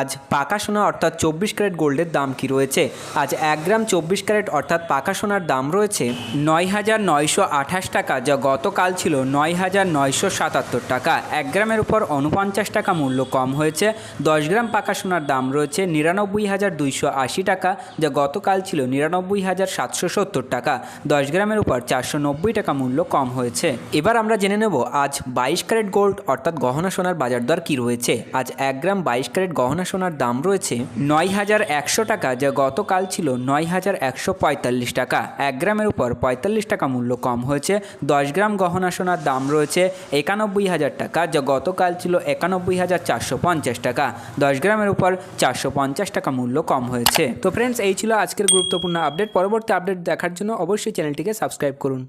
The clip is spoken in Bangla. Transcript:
আজ পাকা সোনা অর্থাৎ চব্বিশ ক্যারেট গোল্ডের দাম কি রয়েছে? আজ এক গ্রাম চব্বিশ ক্যারেট অর্থাৎ পাকা সোনার দাম রয়েছে নয় হাজার নয়শো আঠাশ টাকা, যা গতকাল ছিল নয় হাজার নয়শো সাতাত্তর টাকা। এক গ্রামের উপর উনপঞ্চাশ টাকা মূল্য কম হয়েছে। দশ গ্রাম পাকা সোনার দাম রয়েছে নিরানব্বই হাজার দুইশো আশি টাকা, যা গতকাল ছিল নিরানব্বই হাজার সাতশো সত্তর টাকা। দশ গ্রামের উপর চারশো নব্বই টাকা মূল্য কম হয়েছে। এবার আমরা জেনে নেব, আজ বাইশ ক্যারেট গোল্ড অর্থাৎ গহনা সোনার বাজার দর কী রয়েছে? আজ এক গ্রাম বাইশ ক্যারেট গহনা সোনার দাম রয়েছে নয় হাজার একশো টাকা, যা গতকাল ছিল নয় হাজার একশো পঁয়তাল্লিশ টাকা। এক গ্রামের উপর পঁয়তাল্লিশ টাকা মূল্য কম হয়েছে। দশ গ্রাম গহনা সোনার দাম রয়েছে একানব্বই হাজার টাকা, যা গতকাল ছিল একানব্বই হাজার চারশো পঞ্চাশ টাকা। দশ গ্রামের উপর চারশো পঞ্চাশ টাকা মূল্য কম হয়েছে। তো ফ্রেন্ডস এই ছিল আজকের গুরুত্বপূর্ণ আপডেট পরবর্তী আপডেট দেখার জন্য অবশ্যই চ্যানেলটিকে সাবস্ক্রাইব করুন।